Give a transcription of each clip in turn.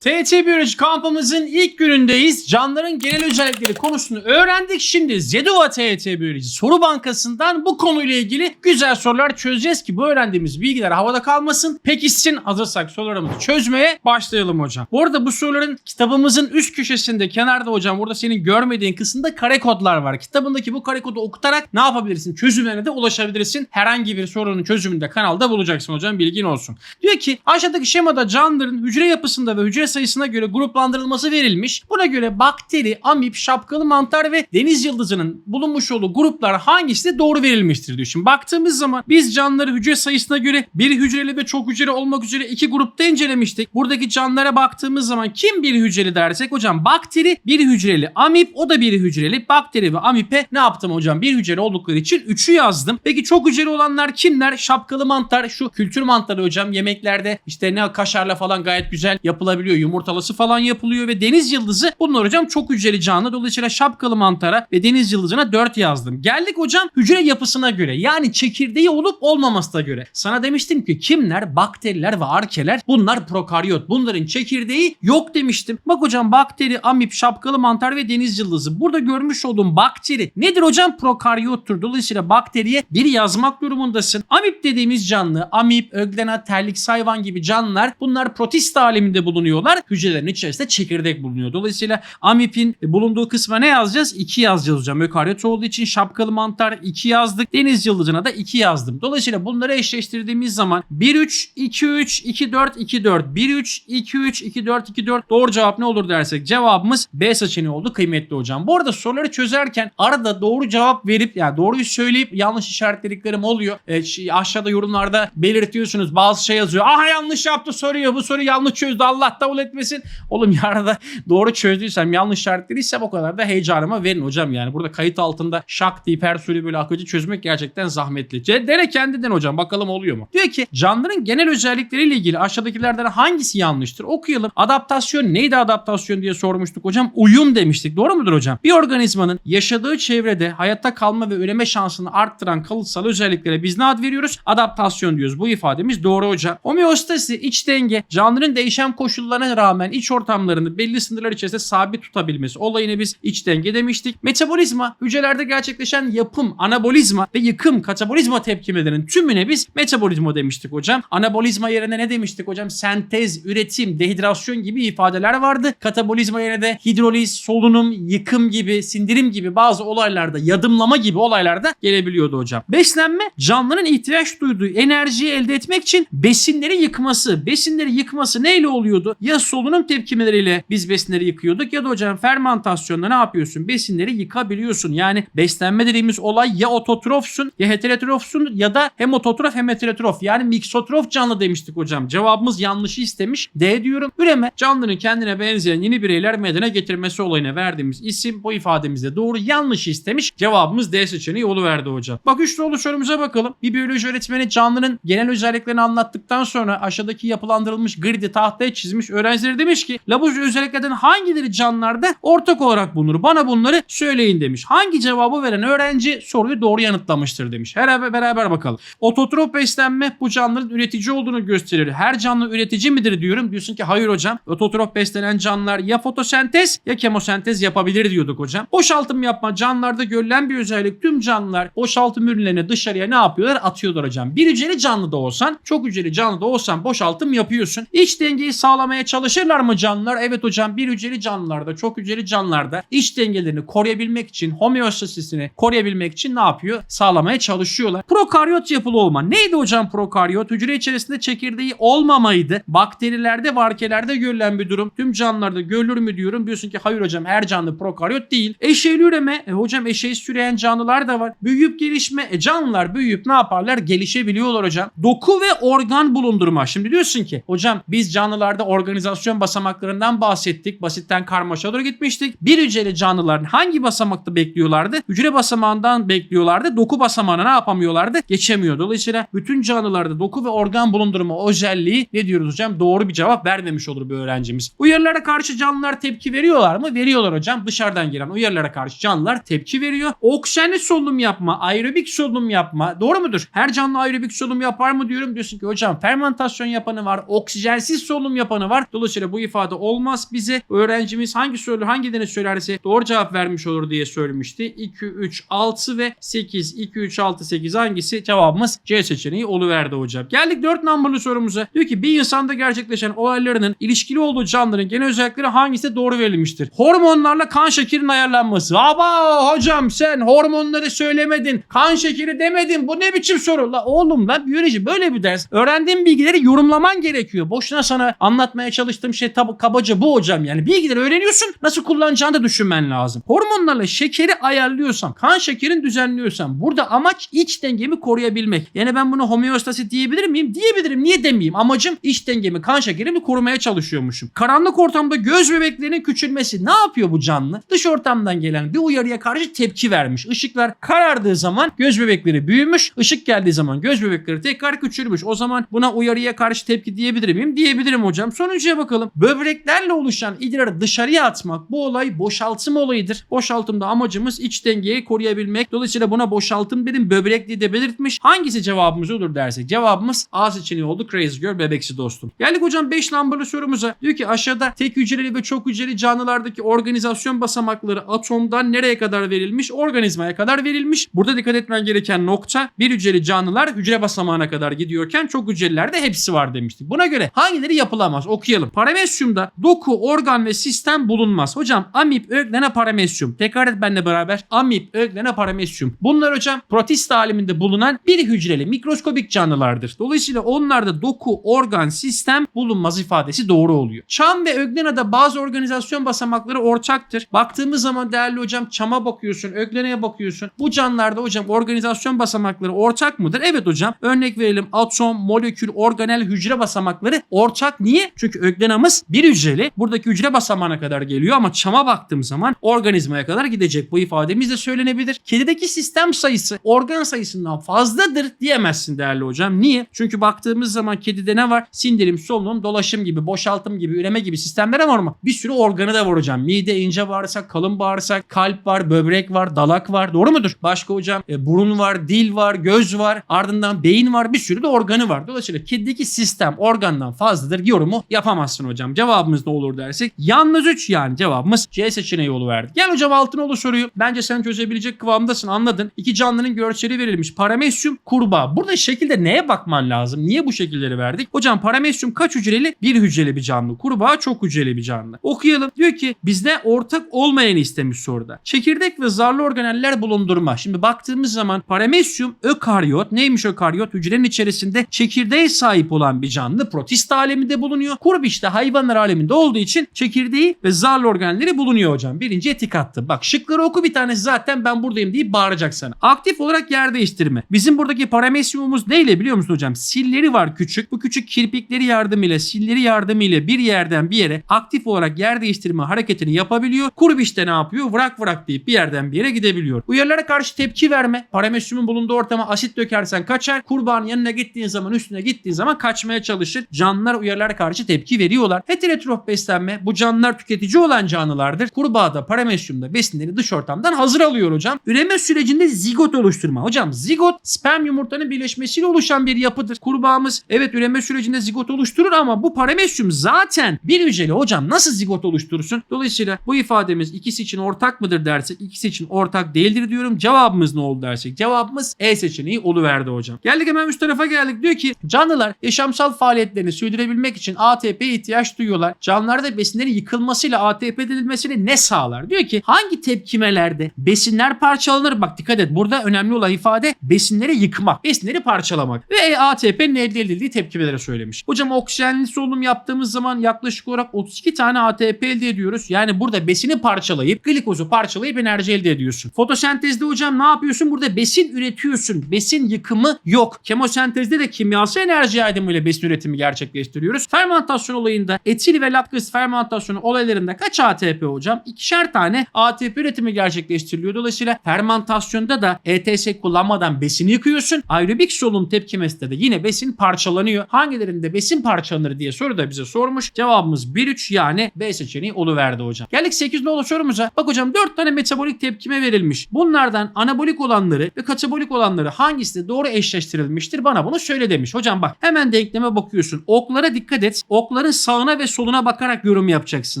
TET Biyoloji kampımızın ilk günündeyiz. Canlıların genel özellikleri konusunu öğrendik. Şimdi Zedova TET Biyoloji soru bankasından bu konuyla ilgili güzel sorular çözeceğiz ki bu öğrendiğimiz bilgiler havada kalmasın. Pekişsin hazırsak sorularımızı çözmeye başlayalım hocam. Bu arada bu soruların kitabımızın üst köşesinde kenarda hocam burada senin görmediğin kısımda kare kodlar var. Kitabındaki bu kare kodu okutarak ne yapabilirsin? Çözümlerine de ulaşabilirsin. Herhangi bir sorunun çözümünü de kanalda bulacaksın hocam bilgin olsun. Diyor ki aşağıdaki şemada canlıların hücre yapısında ve hücre sayısına göre gruplandırılması verilmiş. Buna göre bakteri, amip, şapkalı mantar ve deniz yıldızının bulunmuş olduğu gruplar hangisi de doğru verilmiştir diyor. Şimdi baktığımız zaman biz canlıları hücre sayısına göre bir hücreli ve çok hücreli olmak üzere iki grupta incelemiştik. Buradaki canlılara baktığımız zaman kim bir hücreli dersek hocam bakteri bir hücreli, amip o da bir hücreli. Bakteri ve amipe ne yaptım hocam? Bir hücreli oldukları için 3'ü yazdım. Peki çok hücreli olanlar kimler? Şapkalı mantar, şu kültür mantarı hocam yemeklerde işte ne kaşarla falan gayet güzel yapılabiliyor. Yumurtalısı falan yapılıyor ve deniz yıldızı bunlar hocam çok hücreli canlı. Dolayısıyla şapkalı mantara ve deniz yıldızına 4 yazdım. Geldik hocam hücre yapısına göre yani çekirdeği olup olmamasına göre. Sana demiştim ki kimler? Bakteriler ve arkeler bunlar prokaryot. Bunların çekirdeği yok demiştim. Bak hocam bakteri, amip, şapkalı mantar ve deniz yıldızı. Burada görmüş olduğum bakteri nedir hocam? Prokaryottur. Dolayısıyla bakteriye bir yazmak durumundasın. Amip dediğimiz canlı, amip, öglena, terlik, hayvan gibi canlılar bunlar protist aleminde bulunuyorlar. Hücrelerin içerisinde çekirdek bulunuyor. Dolayısıyla amipin bulunduğu kısma ne yazacağız? 2 yazacağız hocam. Ökaryot olduğu için şapkalı mantar 2 yazdık. Deniz yıldızına da 2 yazdım. Dolayısıyla bunları eşleştirdiğimiz zaman 1 3 2 3 2 4 2 4 1 3 2 3 2 4 2 4 doğru cevap ne olur dersek cevabımız B seçeneği oldu kıymetli hocam. Bu arada soruları çözerken arada doğru cevap verip yani doğruyu söyleyip yanlış işaretlediklerim oluyor. E, aşağıda yorumlarda belirtiyorsunuz. Bazı şey yazıyor. Aha yanlış yaptı soruyor. Bu soruyu yanlış çözdü. Allah davul etmesin. Oğlum ya arada doğru çözdüysem yanlış işaretlediysem o kadar da heyecanıma verin hocam yani. Burada kayıt altında şak deyip her soruyu böyle akıcı çözmek gerçekten zahmetli. Dene kendinden hocam bakalım oluyor mu? Diyor ki canlıların genel özellikleriyle ilgili aşağıdakilerden hangisi yanlıştır? Okuyalım. Adaptasyon neydi adaptasyon diye sormuştuk hocam. Uyum demiştik. Doğru mudur hocam? Bir organizmanın yaşadığı çevrede hayatta kalma ve üreme şansını arttıran kalıtsal özelliklere biz ne ad veriyoruz? Adaptasyon diyoruz. Bu ifademiz doğru hocam. Homeostasi, iç denge, canlının değişen koşullarına rağmen iç ortamlarını belli sınırlar içerisinde sabit tutabilmesi olayını biz iç denge demiştik. Metabolizma, hücrelerde gerçekleşen yapım, anabolizma ve yıkım, katabolizma tepkimelerinin tümüne biz metabolizma demiştik hocam. Anabolizma yerine ne demiştik hocam? Sentez, üretim, dehidrasyon gibi ifadeler vardı. Katabolizma yerine de hidroliz, solunum, yıkım gibi, sindirim gibi bazı olaylarda, yadımlama gibi olaylarda gelebiliyordu hocam. Beslenme, canlının ihtiyaç duyduğu enerjiyi elde etmek için besinleri yıkması. Besinleri yıkması neyle oluyordu? Ya solunum tepkimeleriyle biz besinleri yıkıyorduk ya da hocam fermentasyonla ne yapıyorsun? Besinleri yıkabiliyorsun. Yani beslenme dediğimiz olay ya ototrofsun ya heterotrofsun ya da hem ototrof hem heterotrof. Yani miksotrof canlı demiştik hocam. Cevabımız yanlışı istemiş. D diyorum. Üreme canlının kendine benzeyen yeni bireyler meydana getirmesi olayına verdiğimiz isim bu ifademizde doğru yanlış istemiş. Cevabımız D seçeneği verdi hocam. Bak üç dolu sorumuza bakalım. Bir biyoloji öğretmeni canlının genel özelliklerini anlattıktan sonra aşağıdaki yapılandırılmış gridi tahtaya çizmiş. Öğrencileri demiş ki la bu özelliklerden hangileri canlılarda ortak olarak bulunur? Bana bunları söyleyin demiş. Hangi cevabı veren öğrenci soruyu doğru yanıtlamıştır demiş. Beraber, beraber bakalım. Ototrop beslenme bu canlıların üretici olduğunu gösterir. Her canlı üretici midir diyorum. Diyorsun ki hayır hocam. Ototrop beslenen canlılar ya fotosentez ya kemosentez yapabilir diyorduk hocam. Boşaltım yapma canlılarda görülen bir özellik. Tüm canlılar boşaltım ürünlerini dışarıya ne yapıyorlar? Atıyorlar hocam. Bir hücreli canlı da olsan, çok hücreli canlı da olsan boşaltım yapıyorsun. İç dengeyi sağlamaya çalışırlar mı canlılar? Evet hocam bir hücreli canlılarda, çok hücreli canlılarda iç dengelerini koruyabilmek için, homeostasisini koruyabilmek için ne yapıyor? Sağlamaya çalışıyorlar. Prokaryot yapılı olma. Neydi hocam prokaryot? Hücre içerisinde çekirdeği olmamaydı. Bakterilerde ve arkelerde görülen bir durum. Tüm canlılarda görülür mü diyorum. Diyorsun ki hayır hocam her canlı prokaryot değil. Eşeyli üreme. E, hocam eşeği süreyen canlılar da var. Büyüyüp gelişme. E, canlılar büyüyüp ne yaparlar? Gelişebiliyorlar hocam. Doku ve organ bulundurma. Şimdi diyorsun ki hocam biz canlılarda organizasyon basamaklarından bahsettik. Basitten karmaşa doğru gitmiştik. Bir hücreli canlıların hangi basamakta bekliyorlardı? Hücre basamağından bekliyorlardı. Doku basamağına ne yapamıyorlardı? Geçemiyor. Dolayısıyla bütün canlılarda doku ve organ bulundurma özelliği ne diyoruz hocam? Doğru bir cevap vermemiş olur bir öğrencimiz. Uyarılara karşı canlılar tepki veriyorlar mı? Veriyorlar hocam. Dışarıdan gelen uyarılara karşı canlılar tepki veriyor. Oksijenli solunum yapma, aerobik solunum yapma. Doğru mudur? Her canlı aerobik solunum yapar mı diyorum. Diyorsun ki hocam fermentasyon yapanı var, oksijensiz solunum yapanı var. Dolayısıyla bu ifade olmaz bize. Öğrencimiz hangi soru hangilerini söylerse doğru cevap vermiş olur diye söylemişti. 2, 3, 6 ve 8. 2, 3, 6, 8 hangisi? Cevabımız C seçeneği oluverdi hocam. Geldik 4 numaralı sorumuza. Diyor ki bir insanda gerçekleşen olaylarının ilişkili olduğu canlıların genel özellikleri hangisi doğru verilmiştir? Hormonlarla kan şekerinin ayarlanması. Aba hocam sen hormonları söylemedin. Kan şekeri demedin. Bu ne biçim soru? La oğlum lan biyoloji böyle bir ders. Öğrendiğin bilgileri yorumlaman gerekiyor. Boşuna sana anlatmaya çalıştığım şey tabi kabaca bu hocam. Yani bilgileri öğreniyorsun. Nasıl kullanacağını da düşünmen lazım. Hormonlarla şekeri ayarlıyorsam, kan şekerini düzenliyorsam burada amaç iç dengemi koruyabilmek. Yani ben bunu homeostasi diyebilir miyim? Diyebilirim. Niye demeyeyim? Amacım iç dengemi, kan şekerimi korumaya çalışıyormuşum. Karanlık ortamda göz bebeklerinin küçülmesi. Ne yapıyor bu canlı? Dış ortamdan gelen bir uyarıya karşı tepki vermiş. Işıklar karardığı zaman göz bebekleri büyümüş. Işık geldiği zaman göz bebekleri tekrar küçülmüş. O zaman buna uyarıya karşı tepki diyebilir miyim? Diyebilirim hocam. Sonuncuya bakalım. Böbreklerle oluşan idrarı dışarıya atmak bu olay boşaltım olayıdır. Boşaltımda amacımız iç dengeyi koruyabilmek. Dolayısıyla buna boşaltım dedim. Böbrekliği de belirtmiş. Hangisi cevabımız olur dersek. Cevabımız A seçeneği oldu. Crazy Girl bebeksi dostum. Geldik hocam 5 numaralı sorumuza. Diyor ki aşağıda tek hücreli ve çok hücreli canlılardaki organizasyon basamakları atomdan nereye kadar verilmiş? Organizmaya kadar verilmiş. Burada dikkat etmen gereken nokta bir hücreli canlılar hücre basamağına kadar gidiyorken çok hücrelilerde hepsi var demiştik. Buna göre hangileri yapılamaz? Okuyalım. Paramesyumda doku, organ ve sistem bulunmaz. Hocam amip, öglene, paramesyum. Tekrar et benimle beraber. Amip, öglene, paramesyum. Bunlar hocam protist aleminde bulunan bir hücreli mikroskobik canlılardır. Dolayısıyla onlarda doku, organ, sistem bulunmaz ifadesi doğru oluyor. Çam ve öglenada bazı organizasyon basamakları ortaktır. Baktığımız zaman değerli hocam çama bakıyorsun, ögleneye bakıyorsun. Bu canlılarda hocam organizasyon basamakları ortak mıdır? Evet hocam. Örnek verelim atom, molekül, organel, hücre basamakları ortak. Niye? Çünkü öglenamız bir hücreli. Buradaki hücre basamağına kadar geliyor ama çama baktığım zaman organizmaya kadar gidecek. Bu ifademiz de söylenebilir. Kedideki sistem sayısı organ sayısından fazladır diyemezsin değerli hocam. Niye? Çünkü baktığımız zaman kedide ne var? Sindirim, solunum, dolaşım gibi, boşaltım gibi, üreme gibi sistemler var ama bir sürü organı da var hocam. Mide, ince bağırsak, kalın bağırsak, kalp var, böbrek var, dalak var. Doğru mudur? Başka hocam e, burun var, dil var, göz var, ardından beyin var, bir sürü de organı var. Dolayısıyla kedideki sistem organdan fazladır yorumu yapamazsın hocam. Cevabımız ne olur dersek yalnız 3 yani cevabımız C seçeneği verdi. Gel hocam Altınoğlu soruyu. Bence sen çözebilecek kıvamdasın anladın. İki canlının görseli verilmiş. Paramesyum, kurbağa. Burada şekilde neye bakman lazım? Niye bu şekilleri verdik? Hocam paramesyum kaç hücreli? Bir hücreli bir canlı. Kurbağa çok hücreli bir canlı. Okuyalım. Diyor ki bizde ortak olmayanı istemiş soruda. Çekirdek ve zarlı organeller bulundurma. Şimdi baktığımız zaman paramesyum ökaryot. Neymiş ökaryot? Hücrenin içerisinde çekirdeğe sahip olan bir canlı. Protist aleminde bulunuyor. Kurb işte hayvanlar aleminde olduğu için çekirdeği ve zarlı organelleri bulunuyor hocam. Birinci etik attı. Bak şıkları oku bir tanesi zaten ben buradayım deyip bağıracak sana. Aktif olarak yer değiştirme. Bizim buradaki paramesyumumuz neyle biliyor musun hocam? Silleri var küçük. Bu küçük kirpikleri yardımıyla, silleri yardımıyla bir yerden bir yere aktif olarak yer değiştirme hareketini yapabiliyor. Kurb işte ne yapıyor? Vırak vırak deyip bir yerden bir yere gidebiliyor. Uyarılara karşı tepki verme. Paramesyumun bulunduğu ortama asit dökersen kaçar. Kurbağanın yanına gittiğin zaman üstüne gittiğin zaman kaçmaya çalışır. Canlılar uyarılara karşı tepki veriyorlar. Heterotrof beslenme. Bu canlılar tüketici olan canlılardır. Kurbağada paramesyumda besinleri dış ortamdan hazır alıyor hocam. Üreme sürecinde zigot oluşturma. Hocam zigot sperm yumurtanın birleşmesiyle oluşan bir yapıdır. Kurbağamız evet üreme sürecinde zigot oluşturur ama bu paramesyum zaten bir hücreli hocam nasıl zigot oluşturursun? Dolayısıyla bu ifademiz ikisi için ortak mıdır dersek ikisi için ortak değildir diyorum. Cevabımız ne oldu dersek cevabımız E seçeneği oluverdi hocam. Geldik hemen üst tarafa geldik. Diyor ki canlılar yaşamsal faaliyetlerini sürdürebilmek için ATP ihtiyaç duyuyorlar. Canlılarda besinlerin yıkılmasıyla ATP edilmesini ne sağlar? Diyor ki hangi tepkimelerde besinler parçalanır? Bak dikkat et burada önemli olan ifade besinleri yıkmak, besinleri parçalamak ve ATP'nin elde edildiği tepkimelere söylemiş. Hocam oksijenli solunum yaptığımız zaman yaklaşık olarak 32 tane ATP elde ediyoruz. Yani burada besini parçalayıp glikozu parçalayıp enerji elde ediyorsun. Fotosentezde hocam ne yapıyorsun? Burada besin üretiyorsun. Besin yıkımı yok. Kemosentezde de kimyasal enerji yardımıyla besin üretimi gerçekleştiriyoruz. Fermentasyon olayında etil ve laktoz fermentasyonu olaylarında kaç ATP hocam? İkişer tane ATP üretimi gerçekleştiriliyor. Dolayısıyla fermentasyonda da ETS kullanmadan besini yıkıyorsun. Aerobik solunum tepkimesinde de yine besin parçalanıyor. Hangilerinde besin parçalanır diye soru da bize sormuş. Cevabımız 1-3 yani B seçeneği oluverdi hocam. Geldik 8 nolu sorumuza. Bak hocam 4 tane metabolik tepkime verilmiş. Bunlardan anabolik olanları ve katabolik olanları hangisi doğru eşleştirilmiştir? Bana bunu söyle demiş. Hocam bak hemen denkleme bakıyorsun. Oklara dikkat et. Okları kutuların sağına ve soluna bakarak yorum yapacaksın.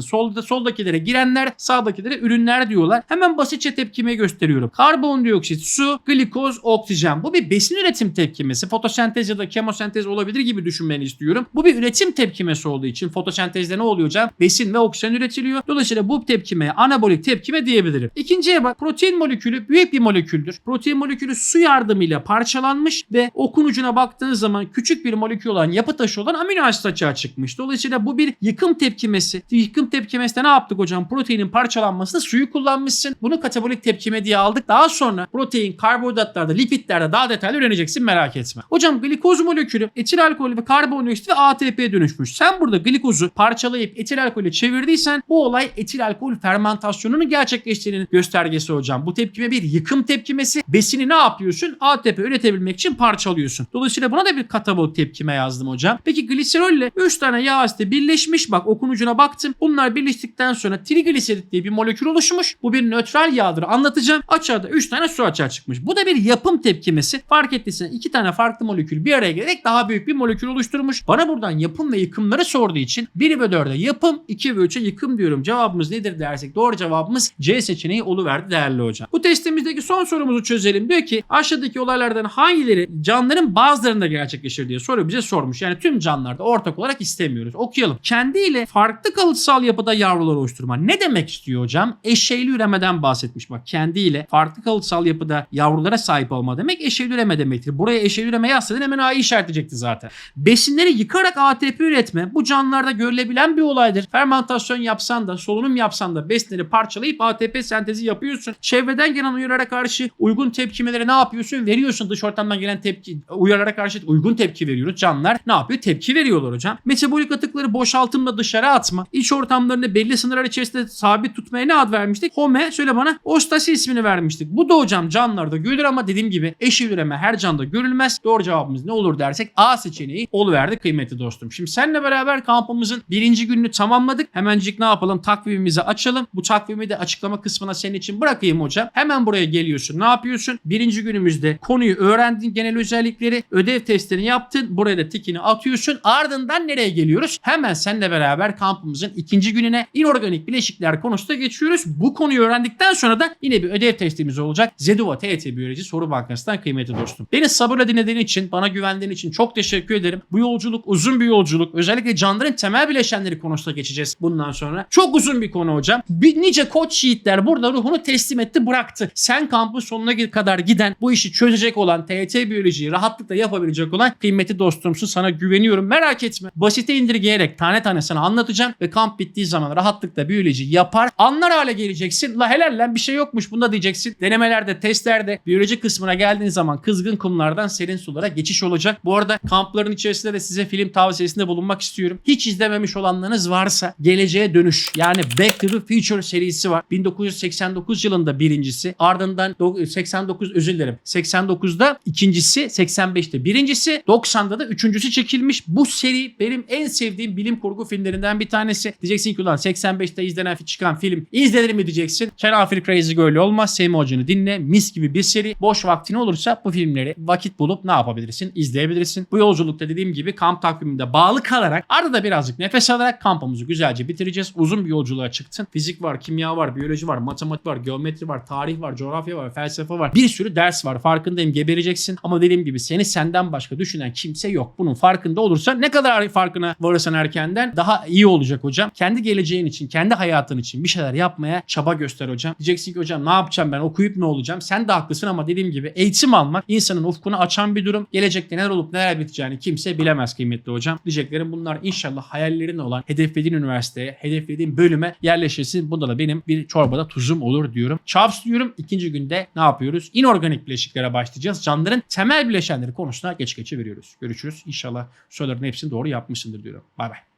Solda soldakilere girenler, sağdakilere ürünler diyorlar. Hemen basitçe tepkime gösteriyorum. Karbondioksit, su, glikoz, oksijen. Bu bir besin üretim tepkimesi. Fotosentez ya da kemosentez olabilir gibi düşünmeni istiyorum. Bu bir üretim tepkimesi olduğu için fotosentezde ne oluyor hocam? Besin ve oksijen üretiliyor. Dolayısıyla bu tepkimeye anabolik tepkime diyebilirim. İkinciye bak. Protein molekülü büyük bir moleküldür. Protein molekülü su yardımıyla parçalanmış ve okun ucuna baktığınız zaman küçük bir molekül olan yapı taşı olan amino asit açığa çıkmış. Dolayısıyla bu bir yıkım tepkimesi. Yıkım tepkimesinde ne yaptık hocam? Proteinin parçalanmasında suyu kullanmışsın. Bunu katabolik tepkime diye aldık. Daha sonra protein, karbonhidratlarda, lipidlerde daha detaylı öğreneceksin merak etme. Hocam glikoz molekülü etil alkol ve karbondioksit ve ATP'ye dönüşmüş. Sen burada glikozu parçalayıp etil alkole çevirdiysen bu olay etil alkol fermentasyonunun gerçekleştiğinin göstergesi hocam. Bu tepkime bir yıkım tepkimesi. Besini ne yapıyorsun? ATP üretebilmek için parçalıyorsun. Dolayısıyla buna da bir katabolik tepkime yazdım hocam. Peki gliserolle 3 tane yağ asidi birleşmiş. Bak okun ucuna baktım. Bunlar birleştikten sonra trigliserit diye bir molekül oluşmuş. Bu bir nötral yağdır. Anlatacağım. Açığa 3 tane su açığa çıkmış. Bu da bir yapım tepkimesi. Fark ettiysen 2 tane farklı molekül bir araya gelerek daha büyük bir molekül oluşturmuş. Bana buradan yapım ve yıkımları sorduğu için 1 ve 4'e yapım, 2 ve 3'e yıkım diyorum. Cevabımız nedir dersek doğru cevabımız C seçeneği oluverdi değerli hocam. Bu testimizdeki son sorumuzu çözelim. Diyor ki aşağıdaki olaylardan hangileri canlıların bazılarında gerçekleşir diye soru bize sormuş. Yani tüm canlılarda ortak olarak istemiyoruz. Okuyalım. Kendiyle farklı kalıtsal yapıda yavrular oluşturma. Ne demek istiyor hocam? Eşeyli üremeden bahsetmiş. Bak kendiyle farklı kalıtsal yapıda yavrulara sahip olma demek eşeyli üreme demektir. Buraya eşeyli üreme yazsaydın hemen A'yı işaretleyecekti zaten. Besinleri yıkarak ATP üretme bu canlılarda görülebilen bir olaydır. Fermentasyon yapsan da solunum yapsan da besinleri parçalayıp ATP sentezi yapıyorsun. Çevreden gelen uyarılara karşı uygun tepkimeleri ne yapıyorsun? Veriyorsun. Dış ortamdan gelen tepki uyarılara karşı uygun tepki veriyoruz. Canlılar ne yapıyor? Tepki veriyorlar hocam. Metabolik atıkları boşaltımla dışarı atma. İç ortamlarını belli sınırlar içerisinde sabit tutmaya ne ad vermiştik? Home söyle bana ostasi ismini vermiştik. Bu da hocam canlılarda görülür ama dediğim gibi eşi üreme her canda görülmez. Doğru cevabımız ne olur dersek A seçeneği oluverdi kıymetli dostum. Şimdi seninle beraber kampımızın birinci gününü tamamladık. Hemencik ne yapalım? Takvimimizi açalım. Bu takvimi de açıklama kısmına senin için bırakayım hocam. Hemen buraya geliyorsun. Ne yapıyorsun? Birinci günümüzde konuyu öğrendin. Genel özellikleri, ödev testini yaptın. Buraya da tikini atıyorsun. Ardından nereye geliyoruz? Hemen seninle beraber kampımızın ikinci gününe inorganik bileşikler konusunda geçiyoruz. Bu konuyu öğrendikten sonra da yine bir ödev testimiz olacak. Zeduva TET Biyoloji Soru Bankası'ndan kıymetli dostum. Beni sabırla dinlediğin için, bana güvendiğin için çok teşekkür ederim. Bu yolculuk uzun bir yolculuk. Özellikle canlıların temel bileşenleri konusunda geçeceğiz bundan sonra. Çok uzun bir konu hocam. Bir, nice koç yiğitler burada ruhunu teslim etti bıraktı. Sen kampın sonuna kadar giden bu işi çözecek olan TET Biyolojiyi rahatlıkla yapabilecek olan kıymetli dostumsun. Sana güveniyorum. Merak etme. Basite indirgeyerek tane tane sana anlatacağım ve kamp bittiği zaman rahatlıkla biyoloji yapar. Anlar hale geleceksin. La helal lan bir şey yokmuş bunda diyeceksin. Denemelerde, testlerde biyoloji kısmına geldiğin zaman kızgın kumlardan serin sulara geçiş olacak. Bu arada kampların içerisinde de size film tavsiyesinde bulunmak istiyorum. Hiç izlememiş olanlarınız varsa Geleceğe Dönüş yani Back to the Future serisi var. 1989 yılında birincisi. Ardından do- 89 özür dilerim. 89'da ikincisi, 85'te birincisi, 90'da da üçüncüsü çekilmiş. Bu seri benim en sevdiğim bilim kurgu filmlerinden bir tanesi. Diyeceksin ki ulan 85'te izlenen çıkan film izlenir mi diyeceksin. Kenafir Crazy Girl olmaz. Semi Hoca'nı dinle. Mis gibi bir seri. Boş vaktin olursa bu filmleri vakit bulup ne yapabilirsin? İzleyebilirsin. Bu yolculukta dediğim gibi kamp takviminde bağlı kalarak arada birazcık nefes alarak kampımızı güzelce bitireceğiz. Uzun bir yolculuğa çıktın. Fizik var, kimya var, biyoloji var, matematik var, geometri var, tarih var, coğrafya var, felsefe var. Bir sürü ders var. Farkındayım gebereceksin ama dediğim gibi seni senden başka düşünen kimse yok. Bunun farkında olursan ne kadar farkına varırsan erkenden daha iyi olacak hocam. Kendi geleceğin için, kendi hayatın için bir şeyler yapmaya çaba göster hocam. Diyeceksin ki hocam ne yapacağım ben okuyup ne olacağım? Sen de haklısın ama dediğim gibi eğitim almak insanın ufkunu açan bir durum. Gelecekte neler olup neler biteceğini kimse bilemez kıymetli hocam. Diyeceklerim bunlar inşallah hayallerin olan hedeflediğin üniversiteye, hedeflediğin bölüme yerleşirsin. Bunda da benim bir çorbada tuzum olur diyorum. Chaps diyorum. İkinci günde ne yapıyoruz? İnorganik bileşiklere başlayacağız. Canlıların temel bileşenleri konusuna geç geçe veriyoruz. Görüşürüz. İnşallah soruların hepsini doğru yapmışsındır diyorum. 拜拜。